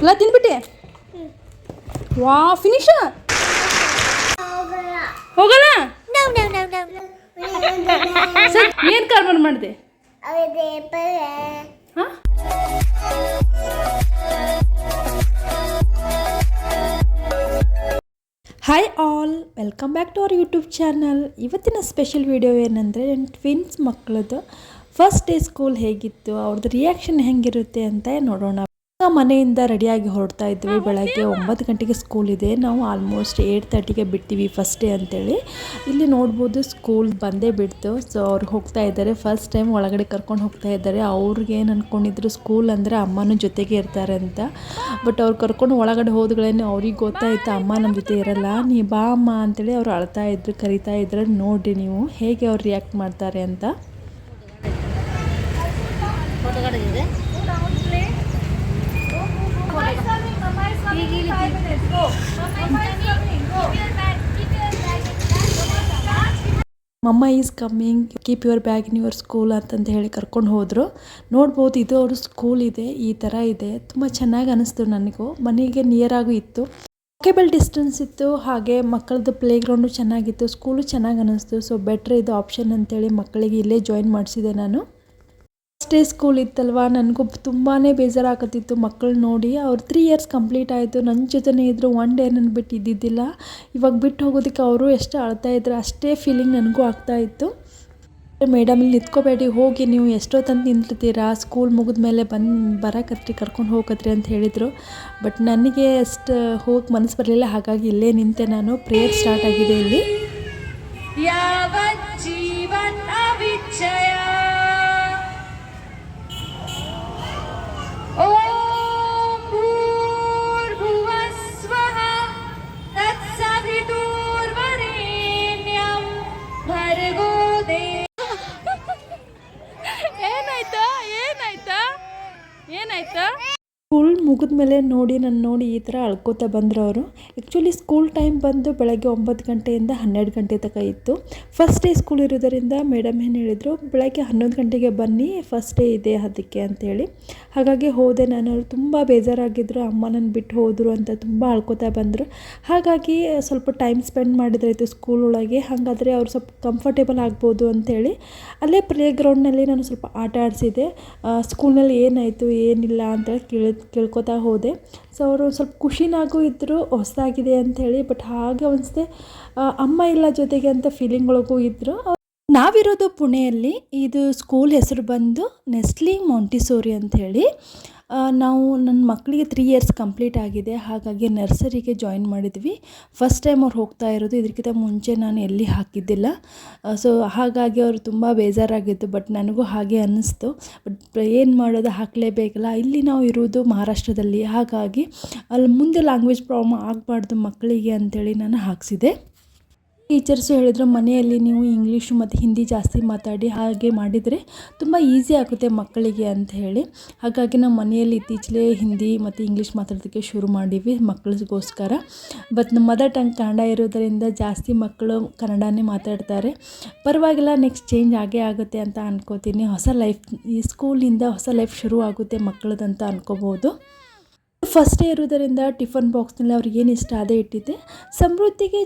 ಎಲ್ಲ ತಿಂದ್ಬಿಟ್ಟೆ ವಾ ಫಿನಿಶ್ ಹೋಗಲ್ಲ? ಏನು ಕಾರ್ಬಾರ್ ಮಾಡಿದೆ? ಹಾಂ? Hi all welcome back to our YouTube channel ಇವತ್ತಿನ ಸ್ಪೆಷಲ್ ವಿಡಿಯೋ ಏನಂದರೆ ನನ್ನ ಟ್ವಿನ್ಸ್ ಮಕ್ಕಳದ್ದು ಫಸ್ಟ್ ಡೇ ಸ್ಕೂಲ್ ಹೇಗಿತ್ತು ಅವ್ರದ್ದು ರಿಯಾಕ್ಷನ್ ಹೆಂಗಿರುತ್ತೆ ಅಂತ ನೋಡೋಣ. ಮನೆಯಿಂದ ರೆಡಿಯಾಗಿ ಹೊರಡ್ತಾ ಇದ್ವಿ. ಬೆಳಗ್ಗೆ ಒಂಬತ್ತು ಗಂಟೆಗೆ ಸ್ಕೂಲ್ ಇದೆ. ನಾವು ಆಲ್ಮೋಸ್ಟ್ ಏಯ್ಟ್ ತರ್ಟಿಗೆ ಬಿಡ್ತೀವಿ ಫಸ್ಟ್ ಡೇ ಅಂತೇಳಿ. ಇಲ್ಲಿ ನೋಡ್ಬೋದು ಸ್ಕೂಲ್ ಬಂದೇ ಬಿಡ್ತು. ಸೊ ಅವ್ರು ಹೋಗ್ತಾ ಇದ್ದಾರೆ. ಫಸ್ಟ್ ಟೈಮ್ ಒಳಗಡೆ ಕರ್ಕೊಂಡು ಹೋಗ್ತಾ ಇದ್ದಾರೆ. ಅವ್ರಿಗೆ ಏನು ಅಂದ್ಕೊಂಡಿದ್ರು ಸ್ಕೂಲ್ ಅಂದರೆ ಅಮ್ಮನೂ ಜೊತೆಗೆ ಇರ್ತಾರೆ ಅಂತ. ಬಟ್ ಅವ್ರು ಕರ್ಕೊಂಡು ಒಳಗಡೆ ಹೋದ್ಗಳೇನು ಅವ್ರಿಗೆ ಗೊತ್ತಾಯ್ತು ಅಮ್ಮ ನಮ್ಮ ಜೊತೆ ಇರಲ್ಲ. ನೀ ಬಾ ಅಮ್ಮ ಅಂತೇಳಿ ಅವ್ರು ಅಳ್ತಾ ಇದ್ರು ಕರಿತಾ ಇದ್ರು. ನೋಡಿ ನೀವು ಹೇಗೆ ಅವ್ರು ರಿಯಾಕ್ಟ್ ಮಾಡ್ತಾರೆ ಅಂತ. Mumma is coming keep your bag in your school ಅಂತಂದು ಹೇಳಿ ಕರ್ಕೊಂಡು ಹೋದರು. ನೋಡ್ಬೋದು ಇದು ಅವ್ರ ಸ್ಕೂಲ್ ಇದೆ, ಈ ಥರ ಇದೆ. ತುಂಬ ಚೆನ್ನಾಗಿ ಅನಿಸ್ತು ನನಗೂ. ಮನೆಗೆ ನಿಯರಾಗೂ ಇತ್ತು. ವಾಕೇಬಲ್ ಡಿಸ್ಟೆನ್ಸ್ ಇತ್ತು, ಹಾಗೆ ಮಕ್ಕಳದ್ದು ಪ್ಲೇ ಗ್ರೌಂಡು ಚೆನ್ನಾಗಿತ್ತು ಸ್ಕೂಲು ಚೆನ್ನಾಗಿ ಅನ್ನಿಸ್ತು ಸೊ ಬೆಟ್ರ್ ಇದು ಆಪ್ಷನ್ ಅಂತೇಳಿ ಮಕ್ಕಳಿಗೆ ಇಲ್ಲೇ ಜಾಯಿನ್ ಮಾಡಿಸಿದೆ ನಾನು. ಡೇ ಸ್ಕೂಲ್ ಇತ್ತಲ್ವಾ? ನನಗೂ ತುಂಬಾ ಬೇಜಾರಾಗತ್ತಿತ್ತು ಮಕ್ಕಳು ನೋಡಿ. ಅವ್ರು ತ್ರೀ ಇಯರ್ಸ್ ಕಂಪ್ಲೀಟ್ ಆಯಿತು. ನನ್ನ ಜೊತೆನೇ ಇದ್ದರು ಒನ್ ಡೇ ನನ್ನ ಬಿಟ್ಟು ಇದ್ದಿದ್ದಿಲ್ಲ. ಇವಾಗ ಬಿಟ್ಟು ಹೋಗೋದಕ್ಕೆ ಅವರು ಎಷ್ಟು ಅಳ್ತಾ ಇದ್ರು ಅಷ್ಟೇ ಫೀಲಿಂಗ್ ನನಗೂ ಆಗ್ತಾ ಇತ್ತು. ಮೇಡಮ್ ಇಲ್ಲಿ ನಿಂತ್ಕೋಬೇಡಿ, ಹೋಗಿ ನೀವು ಎಷ್ಟೊತ್ತಂತ ನಿಂತಿರ್ತೀರಾ? ಸ್ಕೂಲ್ ಮುಗಿದ ಮೇಲೆ ಬಂದು, ಬರಕತ್ರಿ, ಕರ್ಕೊಂಡು ಹೋಗತ್ರಿ ಅಂತ ಹೇಳಿದರು. ಬಟ್ ನನಗೆ ಅಷ್ಟು, ಹೋಗಿ ಮನಸ್ಸು ಬರಲಿಲ್ಲ. ಹಾಗಾಗಿ ಇಲ್ಲೇ ನಿಂತೆ ನಾನು. ಪ್ರೇಯರ್ ಸ್ಟಾರ್ಟ್ ಆಗಿದೆ ಇಲ್ಲಿ. ಸ್ಕೂಲ್ ಮುಗಿದ ಮೇಲೆ ನೋಡಿ ನನ್ನ ನೋಡಿ ಈ ಥರ ಅಳ್ಕೋತಾ ಬಂದರು ಅವರು ಆ್ಯಕ್ಚುಲಿ ಸ್ಕೂಲ್ ಟೈಮ್ ಬಂದು ಬೆಳಗ್ಗೆ ಒಂಬತ್ತು ಗಂಟೆಯಿಂದ ಹನ್ನೆರಡು ಗಂಟೆ ತನಕ ಇತ್ತು. ಫಸ್ಟ್ ಡೇ ಸ್ಕೂಲ್ ಇರೋದರಿಂದ ಮೇಡಮ್ ಏನು ಹೇಳಿದರು, ಬೆಳಗ್ಗೆ ಹನ್ನೊಂದು ಗಂಟೆಗೆ ಬನ್ನಿ ಫಸ್ಟ್ ಡೇ ಇದೆ ಅದಕ್ಕೆ ಅಂತೇಳಿ. ಹಾಗಾಗಿ ಹೋದೆ ನಾನು, ಅವರು ತುಂಬ ಬೇಜಾರಾಗಿದ್ದರು ಅಮ್ಮ ನನ್ನ ಬಿಟ್ಟು ಹೋದರು ಅಂತ ತುಂಬ ಅಳ್ಕೋತಾ ಬಂದರು. ಹಾಗಾಗಿ ಸ್ವಲ್ಪ ಟೈಮ್ ಸ್ಪೆಂಡ್ ಮಾಡಿದ್ರಾಯಿತು ಸ್ಕೂಲ್ ಒಳಗೆ, ಹಾಗಾದರೆ ಅವ್ರು ಸ್ವಲ್ಪ ಕಂಫರ್ಟೇಬಲ್ ಆಗ್ಬೋದು ಅಂತೇಳಿ. ಅಲ್ಲೇ ಪ್ಲೇ ಗ್ರೌಂಡ್ನಲ್ಲಿ ನಾನು ಸ್ವಲ್ಪ ಆಟ ಆಡಿಸಿದೆ ಸ್ಕೂಲ್ನಲ್ಲಿ ಏನಾಯಿತು, ಏನಿಲ್ಲ ಅಂತೇಳಿ ಕೇಳಿ, ಕೇಳ್ಕೊತಾ ಹೋದೆ. ಸೊ ಅವರು ಸ್ವಲ್ಪ ಖುಷಿನಾಗೂ ಇದ್ದರು ಹೊಸದಾಗಿದೆ ಅಂಥೇಳಿ ಬಟ್ ಹಾಗೆ ಅನಿಸ್ದೆ ಅಮ್ಮ ಇಲ್ಲ ಜೊತೆಗೆ ಅಂತ ಫೀಲಿಂಗ್ ಒಳಗೂ ಇದ್ದರು ನಾವಿರೋದು ಪುಣೆಯಲ್ಲಿ, ಇದು ಸ್ಕೂಲ್ ಹೆಸರು ಬಂದು ನೆಸ್ಲಿ ಮಾಂಟಿಸೋರಿ ಅಂಥೇಳಿ ನಾವು ನನ್ನ ಮಕ್ಕಳಿಗೆ ತ್ರೀ ಇಯರ್ಸ್ ಕಂಪ್ಲೀಟ್ ಆಗಿದೆ. ಹಾಗಾಗಿ ನರ್ಸರಿಗೆ ಜಾಯಿನ್ ಮಾಡಿದ್ವಿ. ಫಸ್ಟ್ ಟೈಮ್ ಅವ್ರು ಹೋಗ್ತಾ ಇರೋದು. ಇದಕ್ಕಿಂತ ಮುಂಚೆ ನಾನು ಎಲ್ಲಿ ಹಾಕಿದ್ದಿಲ್ಲ. ಸೊ ಹಾಗಾಗಿ ಅವರು ತುಂಬ ಬೇಜಾರಾಗಿತ್ತು. ಬಟ್ ನನಗೂ ಹಾಗೆ ಅನ್ನಿಸ್ತು. ಬಟ್ ಏನು ಮಾಡೋದು? ಹಾಕಲೇಬೇಕಲ್ಲ. ಇಲ್ಲಿ ನಾವು ಇರೋದು ಮಹಾರಾಷ್ಟ್ರದಲ್ಲಿ. ಹಾಗಾಗಿ ಅಲ್ಲಿ ಮುಂದೆ ಲ್ಯಾಂಗ್ವೇಜ್ ಪ್ರಾಬ್ಲಮ್ ಆಗಬಾರ್ದು ಮಕ್ಕಳಿಗೆ ಅಂಥೇಳಿ ನಾನು ಹಾಕ್ಸಿದೆ ಟೀಚರ್ಸು ಹೇಳಿದ್ರು, ಮನೆಯಲ್ಲಿ ನೀವು ಇಂಗ್ಲೀಷು ಮತ್ತು ಹಿಂದಿ ಜಾಸ್ತಿ ಮಾತಾಡಿ ಹಾಗೆ ಮಾಡಿದರೆ ತುಂಬ ಈಸಿ ಆಗುತ್ತೆ ಮಕ್ಕಳಿಗೆ ಅಂತ ಹೇಳಿ. ಹಾಗಾಗಿ ನಾವು ಮನೆಯಲ್ಲಿ ಇತ್ತೀಚೆಗೆ ಹಿಂದಿ ಮತ್ತು ಇಂಗ್ಲೀಷ್ ಮಾತಾಡೋದಕ್ಕೆ ಶುರು ಮಾಡೀವಿ ಮಕ್ಕಳಿಗೋಸ್ಕರ. ಬಟ್ ನಮ್ಮ ಮದರ್ ಟಂಗ್ ಕನ್ನಡ ಇರೋದರಿಂದ ಜಾಸ್ತಿ ಮಕ್ಕಳು ಕನ್ನಡನೇ ಮಾತಾಡ್ತಾರೆ. ಪರವಾಗಿಲ್ಲ, ನೆಕ್ಸ್ಟ್ ಚೇಂಜ್ ಆಗೇ ಆಗುತ್ತೆ ಅಂತ ಅನ್ಕೋತೀನಿ. ಹೊಸ ಲೈಫ್, ಈ ಸ್ಕೂಲಿಂದ ಹೊಸ ಲೈಫ್ ಶುರು ಆಗುತ್ತೆ ಮಕ್ಕಳದಂತ ಅನ್ಕೋಬೋದು. ಫಸ್ಟ್ ಡೇ ಇರೋದರಿಂದ ಟಿಫನ್ ಬಾಕ್ಸ್ನಲ್ಲಿ ಅವ್ರಿಗೆ ಏನು ಇಷ್ಟ ಅದೇ ಇಟ್ಟಿದ್ದೆ. ಸಮೃದ್ಧಿಗೆ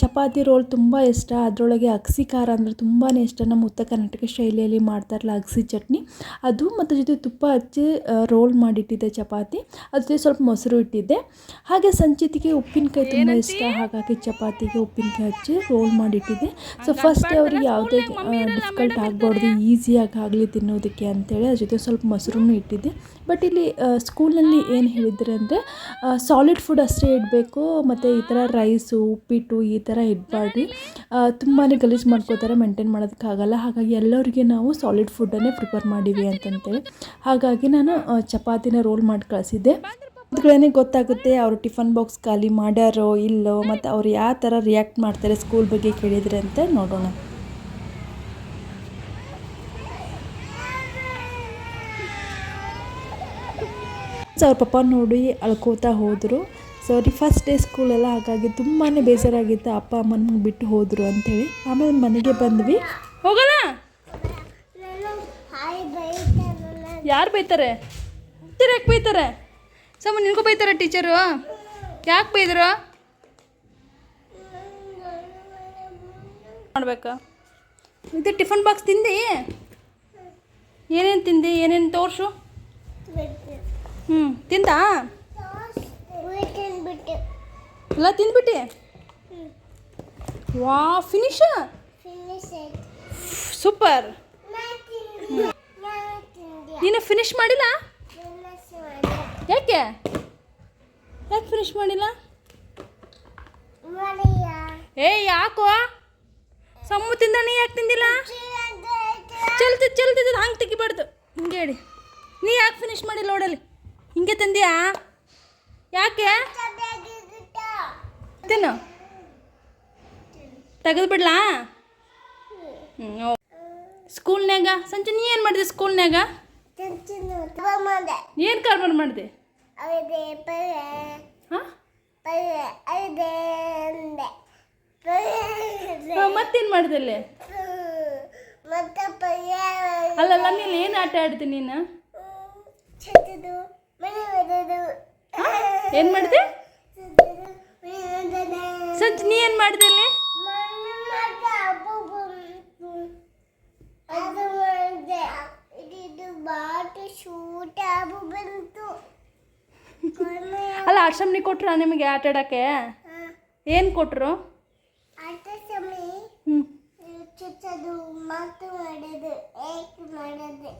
ಚಪಾತಿ ರೋಲ್ ತುಂಬ ಇಷ್ಟ. ಅದರೊಳಗೆ ಅಗಸಿ ಖಾರ ಅಂದರೆ ತುಂಬಾ ಇಷ್ಟ. ನಮ್ಮ ಉತ್ತರ ಕರ್ನಾಟಕ ಶೈಲಿಯಲ್ಲಿ ಮಾಡ್ತಾರಲ್ಲ ಅಗಸಿ ಚಟ್ನಿ. ಅದು ಮತ್ತು ಜೊತೆ ತುಪ್ಪ ಹಚ್ಚಿ ರೋಲ್ ಮಾಡಿಟ್ಟಿದ್ದೆ ಚಪಾತಿ. ಅದ್ರ ಜೊತೆ ಸ್ವಲ್ಪ ಮೊಸರು ಇಟ್ಟಿದ್ದೆ. ಹಾಗೆ ಸಂಚಿತಿಗೆ ಉಪ್ಪಿನಕಾಯಿ ತುಂಬ ಇಷ್ಟ. ಹಾಗಾಗಿ ಚಪಾತಿಗೆ ಉಪ್ಪಿನಕಾಯಿ ಹಚ್ಚಿ ರೋಲ್ ಮಾಡಿಟ್ಟಿದ್ದೆ. ಸೊ ಫಸ್ಟ್ ಡೇ ಅವ್ರಿಗೆ ಯಾವುದೇ ಡಿಫಿಕಲ್ಟ್ ಆಗಬಾರ್ದು ಈಸಿಯಾಗಿ ಆಗಲಿ ತಿನ್ನೋದಕ್ಕೆ ಅಂತೇಳಿ ಅದ್ರ ಜೊತೆ ಸ್ವಲ್ಪ ಮೊಸರನ್ನು ಇಟ್ಟಿದ್ದೆ. ಬಟ್ ಇಲ್ಲಿ ಸ್ಕೂಲಲ್ಲಿ ಏನು ಹೇಳಿದ್ರು ಅಂದರೆ ಸಾಲಿಡ್ ಫುಡ್ ಅಷ್ಟೇ ಇಡಬೇಕು, ಮತ್ತು ಈ ಥರ ರೈಸು ಉಪ್ಪಿಟ್ಟು ಈ ಥರ ಇಡಬಾರ್ದು. ತುಂಬಾ ಗಲೀಜು ಮಾಡ್ಕೋತಾರೆ ಮೇಂಟೈನ್ ಮಾಡೋದಕ್ಕಾಗಲ್ಲ. ಹಾಗಾಗಿ ಎಲ್ಲರಿಗೆ ನಾವು ಸಾಲಿಡ್ ಫುಡ್ಡನ್ನೇ ಪ್ರಿಪೇರ್ ಮಾಡೀವಿ ಅಂತಂತೇಳಿ. ಹಾಗಾಗಿ ನಾನು ಚಪಾತಿನ ರೋಲ್ ಮಾಡಿ ಕಳಿಸಿದ್ದೆ. ಅದ್ಗಳೇ ಗೊತ್ತಾಗುತ್ತೆ, ಅವರು ಟಿಫನ್ ಬಾಕ್ಸ್ ಖಾಲಿ ಮಾಡ್ಯಾರೋ ಇಲ್ಲೋ, ಮತ್ತು ಅವ್ರು ಯಾವ ಥರ ರಿಯಾಕ್ಟ್ ಮಾಡ್ತಾರೆ ಸ್ಕೂಲ್ ಬಗ್ಗೆ ಕೇಳಿದ್ರೆ ಅಂತ ನೋಡೋಣ. ಸೊ ಅವ್ರ ಪಪ್ಪ ನೋಡಿ ಅಳ್ಕೋತಾ ಹೋದರು. ಸೊ ಅವ್ರಿಗೆ ಫಸ್ಟ್ ಡೇ ಸ್ಕೂಲೆಲ್ಲ ಹಾಗಾಗಿ ತುಂಬಾ ಬೇಜಾರಾಗಿತ್ತು ಅಪ್ಪ ಅಮ್ಮನ ಬಿಟ್ಟು ಹೋದರು ಅಂಥೇಳಿ ಆಮೇಲೆ ಮನೆಗೆ ಬಂದ್ವಿ. ಬೈತಾರಲ್ಲ ಯಾರು ಬೈತಾರೆ? ಯಾಕೆ ಬೈತಾರೆ? ಸಮ ನಿನಗೂ ಬೈತಾರೆ ಟೀಚರು. ಯಾಕೆ ಬೈದರು? ಮಾಡ್ಬೇಕಾ. ಇದು ಟಿಫನ್ ಬಾಕ್ಸ್ ತಿಂದಿ? ಏನೇನು ತಿಂದಿ? ಏನೇನು ತೋರಿಸು? ಹ್ಞೂ ಬಿಟ್ಟು ಎಲ್ಲ ತಿಂದ್ಬಿಟ್ಟಿ? ವಾ ಆಯ್ತು. ಸೂಪರ್. ನೀನು ಫಿನಿಶ್ ಮಾಡಿಲ್ಲ? ಯಾಕೆ? ಯಾಕೆ ಫಿನಿಶ್ ಮಾಡಿಲ್ಲ? ಏ ಯಾಕೋ? ಸಮ್ಮು ತಿಂದ ನೀ ಯಾಕೆ ತಿಂದಿಲ್ಲ? ಚಲ್ತಿ ಚಲ್ತಿದ್ದು ಹಂಗೆ ತೆಗಿಬಾರ್ದು ಹಿಂಗೆ ಹೇಳಿ. ನೀ ಯಾಕೆ ಫಿನಿಶ್ ಮಾಡಿಲ್ಲ ನೋಡಲಿ ಹಿಂಗೆ ತಂದ್ಯಾ? ಯಾಕೆ? ತಿನ್ನು. ತೆಗೆದು ಬಿಡ್ಲಾ? ಸ್ಕೂಲ್ನ್ಯಾಗ? ಸಂಜೆ ನೀ ಏನು ಮಾಡಿದೆ ಸ್ಕೂಲ್ನ್ಯಾಗ? ಮಾಡಿದೆ ಏನು ಕಾರ್ಬಾರ್ ಮಾಡಿದೆ? ಮತ್ತೇನು ಮಾಡಿದೆ ಅಲ್ಲಿ? ಅಲ್ಲಲ್ಲ ನೀನು ಏನು ಆಟ ಆಡ್ತೀನಿ ನೀನು? ಏನು ಮಾಡಿದೆ? ಸಂಜೆ ನೀ ಏನು ಮಾಡಿದೆ ಬಂತು ಅಲ್ಲ ಆಶ್ರಮನಿ ಕೊಟ್ರ ನಿಮಗೆ ಆಟ ಆಡಕ್ಕೆ? ಏನು ಕೊಟ್ಟರು ಮಾಡೋದು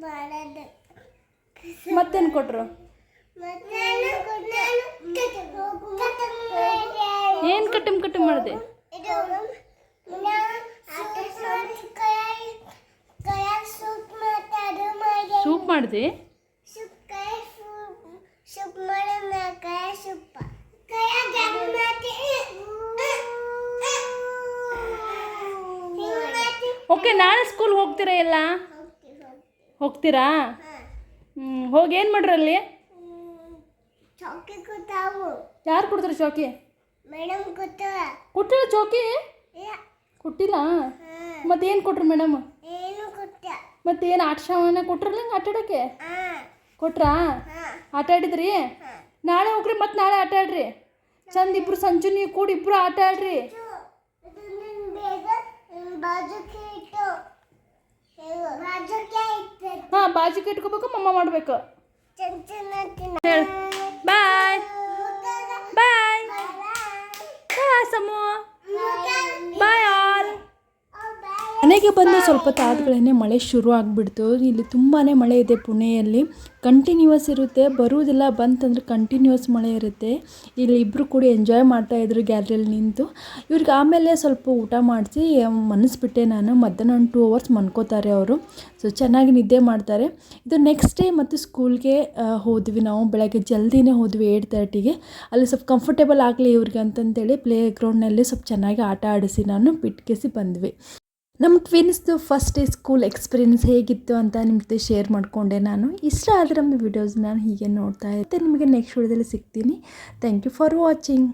ಮಾಡೋದು. ಮತ್ತೇನು ಕೊಟ್ಟರು ಏನು ಕಟ್ಟಿಮ್ ಕಟ್ಟಿಮ್ ಮಾಡಿದೆ? ಸೂಪ್ ಮಾಡಿದೆ? ಓಕೆ ನಾಳೆ ಸ್ಕೂಲ್ ಹೋಗ್ತೀರಾ ಎಲ್ಲ? ಹೋಗ್ತೀರಾ? ಹೋಗಿ ಏನು ಮಾಡ್ರಿ ಅಲ್ಲಿ? ಚೌಕಿ ಯಾರು ಕೊಡ್ತಾರೆ ಚೌಕಿ? ಮೇಡಮ್ ಕೊಟ್ಟಿಲ್ಲ ಚೌಕಿ? ಕೊಟ್ಟಿಲ್ಲ? ಮತ್ತೇನು ಕೊಟ್ರು ಮೇಡಮ್? ಏನು ಕೊಟ್ಟ. ಮತ್ತೆ ಏನು ಆಟ ಸಾಮಾನ ಕೊಟ್ರಲ್ಲ ಹಂಗೆ ಕೊಟ್ರಾ? ಆಟ ಆಡಿದ್ರಿ? ನಾಳೆ ಹೋಗ್ರಿ ಮತ್ತೆ ನಾಳೆ ಆಟ ಆಡ್ರಿ. ಚಂದ ಇಬ್ರು ಸಂಜೆ ನೀವು ಕೂಡಿ ಇಬ್ರು ಆಟ ಆಡ್ರಿ. ಹಾಂ ಬಾಜಿಗೆ ಇಟ್ಕೋಬೇಕು ಮಮ್ಮ ಮಾಡಬೇಕು. ಬಾಯ್. ಬಾಯ್. ಸಮೂಹ. ಸಮು ಬಾಯ್. ಮನೆಗೆ ಬಂದು ಸ್ವಲ್ಪ ತಾದ್ಗಳೇ ಮಳೆ ಶುರು ಆಗಿಬಿಡ್ತು. ಇಲ್ಲಿ ತುಂಬಾ ಮಳೆ ಇದೆ ಪುಣೆಯಲ್ಲಿ. ಕಂಟಿನ್ಯೂಸ್ ಇರುತ್ತೆ. ಬರುವುದಿಲ್ಲ, ಬಂತಂದ್ರೆ ಕಂಟಿನ್ಯೂಸ್ ಮಳೆ ಇರುತ್ತೆ. ಇಲ್ಲಿ ಇಬ್ಬರು ಕೂಡ ಎಂಜಾಯ್ ಮಾಡ್ತಾಯಿದ್ರು ಗ್ಯಾಲರಿಯಲ್ಲಿ ನಿಂತು. ಇವ್ರಿಗೆ ಆಮೇಲೆ ಸ್ವಲ್ಪ ಊಟ ಮಾಡಿಸಿ ಮನಸ್ಬಿಟ್ಟೆ ನಾನು. ಮಧ್ಯಾಹ್ನ ಒಂದು ಟೂ ಅವರ್ಸ್ ಮನ್ಕೋತಾರೆ ಅವರು. ಸೊ ಚೆನ್ನಾಗಿ ನಿದ್ದೆ ಮಾಡ್ತಾರೆ. ಇದು ನೆಕ್ಸ್ಟ್ ಡೇ ಮತ್ತು ಸ್ಕೂಲ್ಗೆ ಹೋದ್ವಿ ನಾವು. ಬೆಳಗ್ಗೆ ಜಲ್ದಿನೇ ಹೋದ್ವಿ ಏಟ್ ತರ್ಟಿಗೆ ಅಲ್ಲಿ ಸ್ವಲ್ಪ ಕಂಫರ್ಟೇಬಲ್ ಆಗಲಿ ಇವ್ರಿಗೆ ಅಂತಂತೇಳಿ ಪ್ಲೇ ಗ್ರೌಂಡ್ನಲ್ಲಿ ಸ್ವಲ್ಪ ಚೆನ್ನಾಗಿ ಆಟ ಆಡಿಸಿ ನಾನು, ಬಿಟ್ಕೇಸಿ ಬಂದ್ವಿ. ನಮ್ಮ ಟ್ವಿನ್ಸ್ದು ಫಸ್ಟ್ ಡೇ ಸ್ಕೂಲ್ ಎಕ್ಸ್ಪೀರಿಯನ್ಸ್ ಹೇಗಿತ್ತು ಅಂತ ನಿಮ್ಮ ಜೊತೆ ಶೇರ್ ಮಾಡಿಕೊಂಡೆ ನಾನು. ಇಷ್ಟ ಆದರೆ ನಮ್ಮ ವಿಡಿಯೋಸ್ ನಾನು ಹೀಗೆ ನೋಡ್ತಾ ಇರ್ತೆ ನಿಮಗೆ ನೆಕ್ಸ್ಟ್ ವಿಡಿಯೋದಲ್ಲಿ ಸಿಗ್ತೀನಿ. Thank you for watching